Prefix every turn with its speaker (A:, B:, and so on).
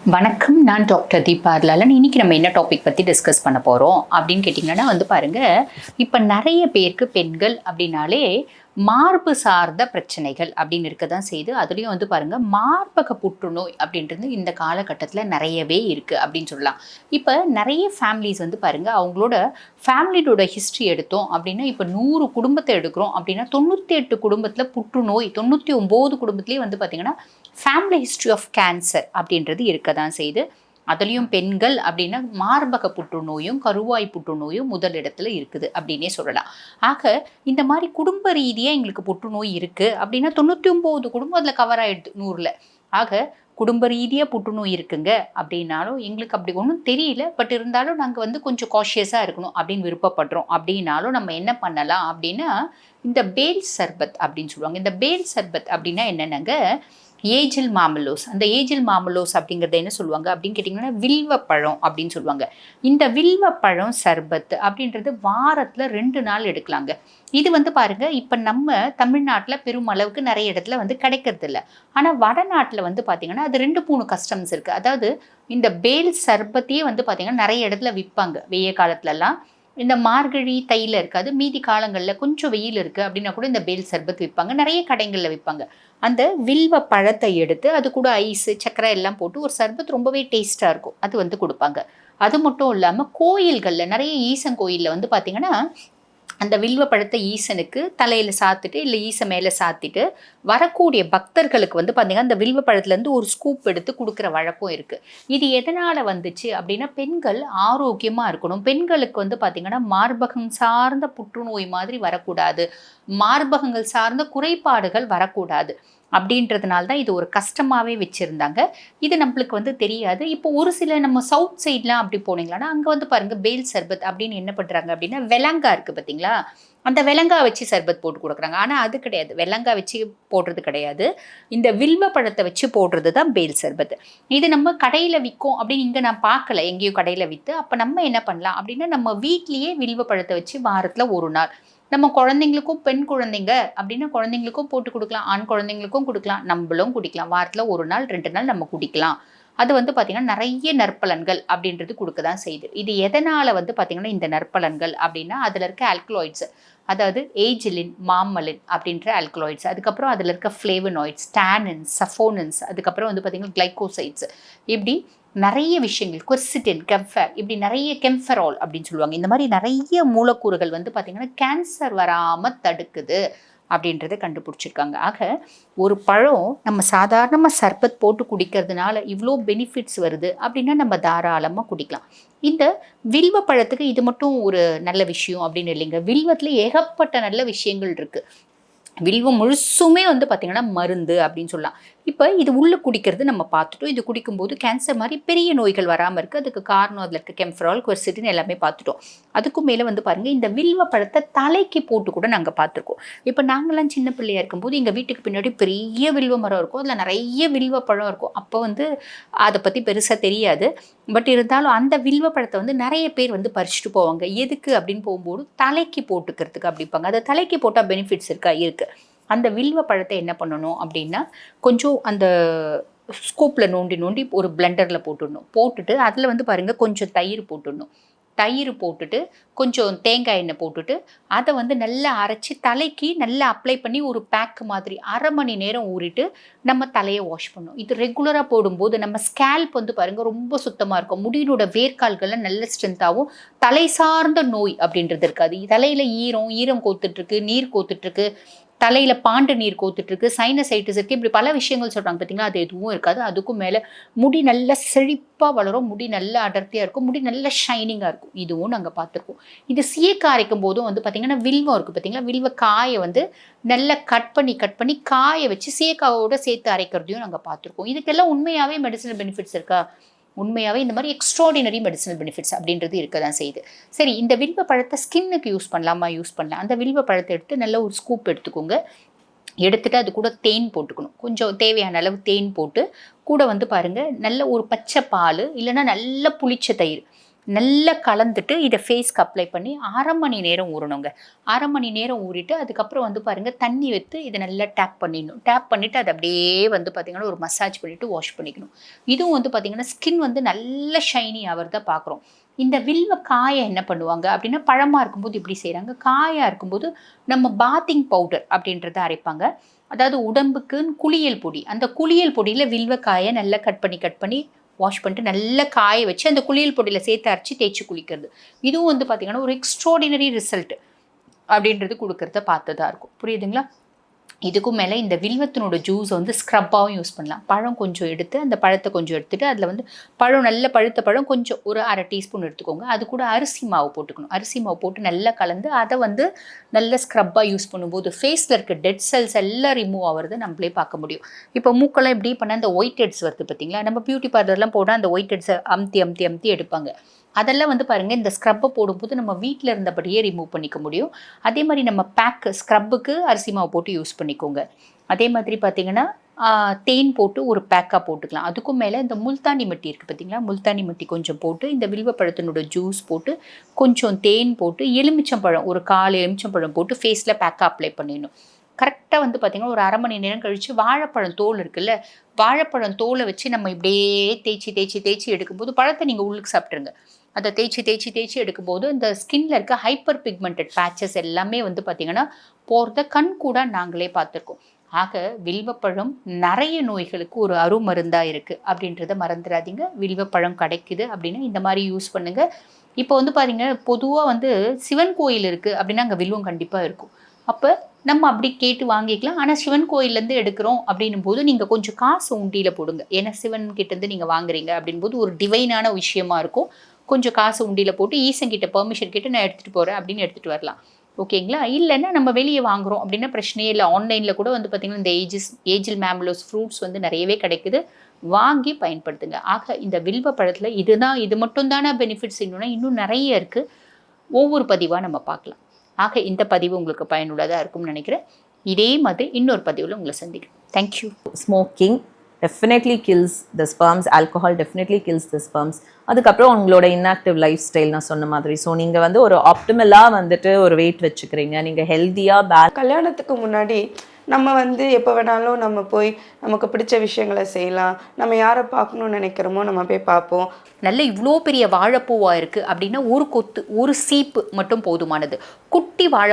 A: வணக்கம் நான் டாக்டர் தீபா லாலன் இன்னைக்கு நம்ம என்ன டாபிக் பற்றி டிஸ்கஸ் பண்ண போகிறோம் அப்படின்னு கேட்டிங்கன்னா வந்து பாருங்க இப்போ நிறைய பேருக்கு பெண்கள் அப்படின்னாலே மார்பு சார்ந்த பிரச்சனைகள் அப்படின்னு இருக்க தான் செய்யுது. அதுலேயும் வந்து பாருங்கள் மார்பக புற்றுநோய் அப்படின்றது இந்த காலகட்டத்தில் நிறையவே இருக்குது அப்படின்னு சொல்லலாம். இப்போ நிறைய ஃபேமிலிஸ் வந்து பாருங்கள் அவங்களோட ஃபேமிலியோட ஹிஸ்ட்ரி எடுத்தோம் அப்படின்னா இப்போ நூறு குடும்பத்தை எடுக்கிறோம் அப்படின்னா தொண்ணூற்றி எட்டு குடும்பத்தில் புற்றுநோய் தொண்ணூற்றி ஒம்பது குடும்பத்துலேயே வந்து பார்த்திங்கன்னா ஃபேமிலி ஹிஸ்ட்ரி ஆஃப் கேன்சர் அப்படின்றது இருக்க தான் செய்யுது. அதுலேயும் பெண்கள் அப்படின்னா மார்பக புற்றுநோயும் கருவாய் புற்றுநோயும் முதலிடத்தில் இருக்குது அப்படின்னே சொல்லலாம். ஆக இந்த மாதிரி குடும்ப ரீதியாக எங்களுக்கு புற்றுநோய் இருக்குது அப்படின்னா தொண்ணூற்றி ஒம்பது குடும்பம் அதில் கவர் ஆகிடுது நூறில். ஆக குடும்ப ரீதியாக புற்றுநோய் இருக்குங்க அப்படின்னாலும் எங்களுக்கு அப்படி ஒன்றும் தெரியல. பட் இருந்தாலும் நாங்கள் வந்து கொஞ்சம் காஷியஸாக இருக்கணும் அப்படின்னு விருப்பப்படுறோம் அப்படின்னாலும் நம்ம என்ன பண்ணலாம் அப்படின்னா இந்த பேல் சர்பத் அப்படின்னு சொல்லுவாங்க. இந்த பேல் சர்பத் அப்படின்னா என்னென்னங்க? ஏஜில் மாமலோஸ் அந்த ஏஜில் மாமலோஸ் அப்படிங்கிறத என்ன சொல்லுவாங்க? அப்படின்னு கேட்டிங்கன்னா வில்வப்பழம் அப்படின்னு சொல்லுவாங்க. இந்த வில்வப்பழம் சர்பத் அப்படின்றது வாரத்தில் ரெண்டு நாள் எடுக்கலாங்க. இது வந்து பாருங்க இப்போ நம்ம தமிழ்நாட்டில் பெருமளவுக்கு நிறைய இடத்துல வந்து கிடைக்கிறது இல்லை ஆனால் வடநாட்டில் வந்து பார்த்திங்கன்னா அது ரெண்டு மூணு கஸ்டம்ஸ் இருக்குது அதாவது இந்த பேல் சர்பத்தையே வந்து பார்த்திங்கன்னா நிறைய இடத்துல விற்பாங்க. வெய்ய காலத்துலலாம். இந்த மார்கழி தையில் இருக்காது மீதி காலங்களில் கொஞ்சம் வெயில் இருக்குது அப்படின்னா கூட இந்த பேல் சர்பத் விற்பாங்க நிறைய கடைகளில் விற்பாங்க. அந்த வில்வ பழத்தை எடுத்து அது கூட ஐஸு சக்கரை எல்லாம் போட்டு ஒரு சர்பத் ரொம்பவே டேஸ்ட்டாக இருக்கும். அது வந்து கொடுப்பாங்க. அது மட்டும் இல்லாமல் கோயில்களில் நிறைய ஈசன் கோயிலில் வந்து பார்த்திங்கன்னா அந்த வில்வ பழத்தை ஈசனுக்கு தலையில் சாத்திட்டு இல்லை ஈசன் மேலே சாத்திட்டு வரக்கூடிய பக்தர்களுக்கு வந்து பார்த்திங்கன்னா அந்த வில்வ பழத்துலேருந்து ஒரு ஸ்கூப் எடுத்து கொடுக்குற வழக்கம் இருக்குது இது எதனால் வந்துச்சு அப்படின்னா பெண்கள் ஆரோக்கியமாக இருக்கணும். பெண்களுக்கு வந்து பார்த்திங்கன்னா மார்பகம் சார்ந்த புற்றுநோய் மாதிரி வரக்கூடாது. மார்பகங்கள் சார்ந்த குறைபாடுகள் வரக்கூடாது. அப்படின்றதுனால தான் இது ஒரு கஷ்டமாகவே வச்சுருந்தாங்க. இது நம்மளுக்கு வந்து தெரியாது. இப்போ ஒரு சில நம்ம சவுத் சைட்லாம் அப்படி போனீங்களான்னா அங்கே வந்து பாருங்கள் பேல் சர்பத் அப்படின்னு என்ன பண்ணுறாங்க அப்படின்னா வெலங்கா இருக்குது பார்த்தீங்களா? அந்த வெலங்கா வச்சு சர்பத் போட்டு கொடுக்குறாங்க. ஆனால் அது கிடையாது. வெலங்கா வச்சு போடுறது கிடையாது. இந்த வில்வ பழத்தை வச்சு போடுறது தான் பேல் சர்பத். இது நம்ம கடையில் விற்கும் அப்படின்னு இங்கே நான் பார்க்கல. எங்கேயும் கடையில் விற்று அப்போ நம்ம என்ன பண்ணலாம் அப்படின்னா நம்ம வீட்லேயே வில்வ பழத்தை வச்சு வாரத்தில் ஒரு நாள் நம்ம குழந்தைங்களுக்கும் பெண் குழந்தைங்க அப்படின்னா குழந்தைங்களுக்கும் போட்டு கொடுக்கலாம். ஆண் குழந்தைங்களுக்கும் கொடுக்கலாம். நம்மளும் குடிக்கலாம். வாரத்தில் ஒரு நாள் ரெண்டு நாள் நம்ம குடிக்கலாம். அது வந்து பார்த்திங்கன்னா நிறைய நற்பலன்கள் அப்படின்றது கொடுக்க தான் செய்யுது. இது எதனால் வந்து பார்த்திங்கன்னா இந்த நற்பலன்கள் அப்படின்னா அதில் இருக்க ஆல்கலாய்ட்ஸ் அதாவது ஏஜிலின் மாமலின் அப்படின்ற ஆல்கலாய்ட்ஸ் அதுக்கப்புறம் அதில் இருக்க ஃப்ளேவனாய்ட்ஸ் டேனின்ஸ் சஃபோனன்ஸ் அதுக்கப்புறம் வந்து பார்த்திங்கன்னா கிளைகோசைட்ஸ் இப்படி நிறைய விஷயங்கள் கொர்சிட்டின் கெம்ஃபர் இப்படி நிறைய கெம்ஃபரால் அப்படின்னு சொல்லுவாங்க. இந்த மாதிரி நிறைய மூலக்கூறுகள் வந்து பார்த்திங்கன்னா கேன்சர் வராமல் தடுக்குது அப்படின்றத கண்டுபிடிச்சிருக்காங்க. ஆக ஒரு பழம் நம்ம சாதாரணமாக சர்பத் போட்டு குடிக்கிறதுனால இவ்வளோ பெனிஃபிட்ஸ் வருது அப்படின்னா நம்ம தாராளமாக குடிக்கலாம். இந்த வில்வ பழத்துக்கு இது மட்டும் ஒரு நல்ல விஷயம் அப்படின்னு இல்லைங்க. வில்வத்தில் ஏகப்பட்ட நல்ல விஷயங்கள் இருக்குது வில்வம் முழுசுமே வந்து பார்த்திங்கன்னா மருந்து அப்படின்னு சொல்லலாம். இப்போ இது உள்ளே குடிக்கிறது நம்ம பார்த்துட்டோம். இது குடிக்கும்போது கேன்சர் மாதிரி பெரிய நோய்கள் வராமல் இருக்குது அதுக்கு காரணம் அதில் இருக்க கெம்ஃபரால் குவர்சிட்டின்னு எல்லாமே பார்த்துட்டோம். அதுக்கும் மேலே வந்து பாருங்கள் இந்த வில்வ பழத்தை தலைக்கு போட்டு கூட நாங்கள் பார்த்துருக்கோம். இப்போ நாங்களாம் சின்ன பிள்ளையாக இருக்கும்போது எங்கள் வீட்டுக்கு பின்னாடி பெரிய வில்வ மரம் இருக்கும். அதில் நிறைய வில்வ பழம் இருக்கும். அப்போ வந்து அதை பற்றி பெருசாக தெரியாது. பட் இருந்தாலும் அந்த வில்வ பழத்தை வந்து நிறைய பேர் வந்து பறிச்சுட்டு போவாங்க. எதுக்கு அப்படின்னு போகும்போது தலைக்கு போட்டுக்கிறதுக்கு அப்படிப்பாங்க அதை தலைக்கு போட்டால் பெனிஃபிட்ஸ் இருக்கா? இருக்குது அந்த வில்வ பழத்தை என்ன பண்ணணும் அப்படின்னா கொஞ்சம் அந்த ஸ்கூப்பில் நோண்டி நோண்டி ஒரு பிளெண்டரில் போட்டுடணும். போட்டுட்டு அதில் வந்து பாருங்கள் கொஞ்சம் தயிர் போட்டுடணும். தயிர் போட்டுட்டு கொஞ்சம் தேங்காய் எண்ணெய் போட்டுட்டு அதை வந்து நல்லா அரைச்சி தலைக்கு நல்லா அப்ளை பண்ணி ஒரு பேக் மாதிரி அரை மணி நேரம் ஊறிட்டு நம்ம தலையை வாஷ் பண்ணணும். இது ரெகுலராக போடும்போது நம்ம ஸ்கேல்ப் வந்து பாருங்கள் ரொம்ப சுத்தமாக இருக்கும். முடியினோட வேர்க்கால்கள்லாம் நல்ல ஸ்ட்ரென்த்தாகவும் தலை சார்ந்த நோய் அப்படின்றது இருக்காது. தலையில் ஈரம் ஈரம் கோத்துட்ருக்கு நீர் கோத்துட்ருக்கு தலையில் பாண்டு நீர் கோத்துட்ருக்கு சைனசைட்டிஸ் இருக்குது இப்படி பல விஷயங்கள் சொல்கிறாங்க பார்த்தீங்களா அது எதுவும் இருக்காது. அதுக்கும் மேலே முடி நல்ல செழிப்பாக வளரும். முடி நல்ல அடர்த்தியாக இருக்கும். முடி நல்ல ஷைனிங்காக இருக்கும். இதுவும் நாங்கள் பார்த்துருக்கோம். இது சீக்க அரைக்கும் போதும் வந்து பார்த்திங்கன்னா வில்வம் இருக்குது பார்த்தீங்களா வில்வ காயை வந்து நல்லா கட் பண்ணி கட் பண்ணி காய வச்சு சீக்காவோட சேர்த்து அரைக்கிறதையும் நாங்கள் பார்த்துருக்கோம். இதுக்கெல்லாம் உண்மையாகவே மெடிசனல் பெனிஃபிட்ஸ் இருக்கா? உண்மையாகவே இந்த மாதிரி எக்ஸ்ட்ராடினரி மெடிசனல் பெனிஃபிட்ஸ் அப்படின்றது இருக்க தான் செய்யுது. சரி இந்த வில்வ பழத்தை ஸ்கின்னுக்கு யூஸ் பண்ணலாமா? யூஸ் பண்ணலாம் அந்த வில்வ பழத்தை எடுத்து நல்ல ஒரு ஸ்கூப் எடுத்துக்கோங்க. எடுத்துட்டு அது கூட தேன் போட்டுக்கணும். கொஞ்சம் தேவையான அளவு தேன் போட்டு கூட வந்து பாருங்கள் நல்ல ஒரு பச்சை பால் இல்லைன்னா நல்ல புளிச்ச தயிர். நல்லா கலந்துட்டு இதை ஃபேஸ்க்கு அப்ளை பண்ணி அரை மணி நேரம் ஊறணுங்க. அரை மணி நேரம் ஊறிட்டு அதுக்கப்புறம் வந்து பாருங்கள் தண்ணி வைத்து இதை நல்லா டேப் பண்ணிடணும். டேப் பண்ணிவிட்டு அதை அப்படியே வந்து பார்த்திங்கன்னா ஒரு மசாஜ் பண்ணிவிட்டு வாஷ் பண்ணிக்கணும். இதுவும் வந்து பார்த்திங்கன்னா ஸ்கின் வந்து நல்ல ஷைனி ஆகிறதா பார்க்குறோம் இந்த வில்வ காயை என்ன பண்ணுவாங்க அப்படின்னா பழமாக இருக்கும்போது இப்படி செய்கிறாங்க காயாக இருக்கும்போது நம்ம பாத்திங் பவுடர் அப்படின்றத அரைப்பாங்க. அதாவது உடம்புக்குன்னு குளியல் பொடி. அந்த குளியல் பொடியில் வில்வ காயை நல்லா கட் பண்ணி கட் பண்ணி வாஷ் பண்ணிட்டு நல்லா காய வச்சு அந்த குளியல் பொடியில் சேர்த்து அரைச்சி தேய்ச்சி குளிக்கிறது. இதுவும் வந்து பார்த்திங்கன்னா ஒரு எக்ஸ்ட்ராடினரி ரிசல்ட் அப்படின்றது கொடுக்கறத பார்த்ததா இருக்கும். புரியுதுங்களா? இதுக்கும் மேலே இந்த வில்வத்தினோட ஜூஸ் வந்து ஸ்க்ரப்பாகவும் யூஸ் பண்ணலாம். பழம் கொஞ்சம் எடுத்து அந்த பழத்தை கொஞ்சம் எடுத்துகிட்டு அதில் வந்து பழம் நல்ல பழுத்த பழம் கொஞ்சம் ஒரு அரை டீஸ்பூன் எடுத்துக்கோங்க. அது கூட அரிசி மாவு போட்டுக்கணும். அரிசி மாவு போட்டு நல்லா கலந்து அதை வந்து நல்ல ஸ்க்ரப்பாக யூஸ் பண்ணும்போது ஃபேஸில் இருக்க டெட் செல்ஸ் எல்லாம் ரிமூவ் ஆகிறது நம்மளே பார்க்க முடியும். இப்போ மூக்கெல்லாம் எப்படி பண்ணால் அந்த ஒயிட் ஹெட்ஸ் வருது பார்த்தீங்களா நம்ம பியூட்டி பார்லர்லாம் போனால் அந்த ஒயிட் ஹெட்ஸை அமுத்தி அமுத்தி அமுத்தி எடுப்பாங்க. அதெல்லாம் வந்து பாருங்கள் இந்த ஸ்க்ரப்பை போடும்போது நம்ம வீட்டில் இருந்தபடியே ரிமூவ் பண்ணிக்க முடியும். அதே மாதிரி நம்ம பேக்கு ஸ்க்ரப்புக்கு அரிசி மாவு போட்டு யூஸ் பண்ணிக்கோங்க. அதே மாதிரி பார்த்தீங்கன்னா தேன் போட்டு ஒரு பேக்காக போட்டுக்கலாம். அதுக்கும் மேலே இந்த முல்தானி மட்டி இருக்குது பார்த்தீங்களா முல்தானி மட்டி கொஞ்சம் போட்டு இந்த வில்வப்பழத்தினோட ஜூஸ் போட்டு கொஞ்சம் தேன் போட்டு எலுமிச்சம்பழம் ஒரு கால் எலுமிச்சம்பழம் போட்டு ஃபேஸில் பேக்காக அப்ளை பண்ணிடணும். கரெக்டாக வந்து பார்த்திங்கன்னா ஒரு அரை மணி நேரம் கழித்து வாழைப்பழம் தோல் இருக்குல்ல வாழைப்பழம் தோலை வச்சு நம்ம இப்படியே தேய்ச்சி தேய்ச்சி தேய்ச்சி எடுக்கும்போது பழத்தை நீங்கள் உள்ளுக்கு சாப்பிட்ருங்க அதை தேய்ச்சி தேய்ச்சி தேய்ச்சி எடுக்கும்போது இந்த ஸ்கின்ல இருக்க ஹைப்பர் பிக்மெண்டட் பேச்சஸ் எல்லாமே வந்து பார்த்திங்கன்னா போகிறத கண் கூட நாங்களே பார்த்துருக்கோம் ஆக வில்வப்பழம் நிறைய நோய்களுக்கு ஒரு அருமருந்தாக இருக்குது அப்படின்றத மறந்துடாதீங்க. வில்வப்பழம் கிடைக்குது அப்படின்னா இந்த மாதிரி யூஸ் பண்ணுங்கள் இப்போ வந்து பாருங்க பொதுவாக வந்து சிவன் கோயில் இருக்குது அப்படின்னா அங்கே வில்வம் கண்டிப்பாக இருக்கும். அப்போ நம்ம அப்படி கேட்டு வாங்கிக்கலாம். ஆனால் சிவன் கோயிலேருந்து எடுக்கிறோம் அப்படின்னும் போது நீங்கள் கொஞ்சம் காசு உண்டியில் போடுங்க. ஏன்னா சிவன் கிட்டேருந்து நீங்கள் வாங்குறீங்க அப்படின் போது ஒரு டிவைனான விஷயமா இருக்கும். கொஞ்சம் காசு உண்டியில் போட்டு ஈசன் கிட்ட பெர்மிஷன் கேட்டு நான் எடுத்துகிட்டு போகிறேன் அப்படின்னு எடுத்துகிட்டு வரலாம். ஓகேங்களா? இல்லைன்னா நம்ம வெளியே வாங்குறோம் அப்படின்னா பிரச்சனையே இல்லை. ஆன்லைனில் கூட வந்து பார்த்திங்கன்னா இந்த ஏஜஸ் ஏஜில் மேம்லோஸ் ஃப்ரூட்ஸ் வந்து நிறையவே கிடைக்குது. வாங்கி பயன்படுத்துங்க. ஆக இந்த வில்வ பழத்தில் இதுதான் இது மட்டும் தானே பெனிஃபிட்ஸ் இன்னும்னா இன்னும் நிறைய இருக்குது ஒவ்வொரு பதிவாக நம்ம பார்க்கலாம். ஆக இந்த பதிவு உங்களுக்கு பயனுள்ளதாக இருக்கும்னு நினைக்கிறேன். இதே மாதிரி இன்னொரு பதிவில் உங்களை சந்திக்கிறேன். Thank you
B: smoking definitely kills the sperms alcohol definitely kills the sperms அதுக்கப்புறம் உங்களோட இன்ஆக்டிவ் லைஃப் ஸ்டைல் நான் சொன்ன மாதிரி. ஸோ நீங்கள் வந்து ஒரு ஆப்டிமலாக வந்துட்டு ஒரு வெயிட் வச்சுக்கிறீங்க. நீங்கள் ஹெல்த்தியாக பேல்
C: கல்யாணத்துக்கு முன்னாடி நம்ம வந்து எப்போ வேணாலும் நம்ம போய் நமக்கு பிடிச்ச விஷயங்களை செய்யலாம். நம்ம யாரை பார்க்கணும்னு நினைக்கிறோமோ நம்ம போய் பார்ப்போம்.
A: நல்ல இவ்வளோ பெரிய வாழைப்பூவாக இருக்குது அப்படின்னா ஒரு கொத்து ஒரு சீப்பு மட்டும் போதுமானது. குட்டி வாழை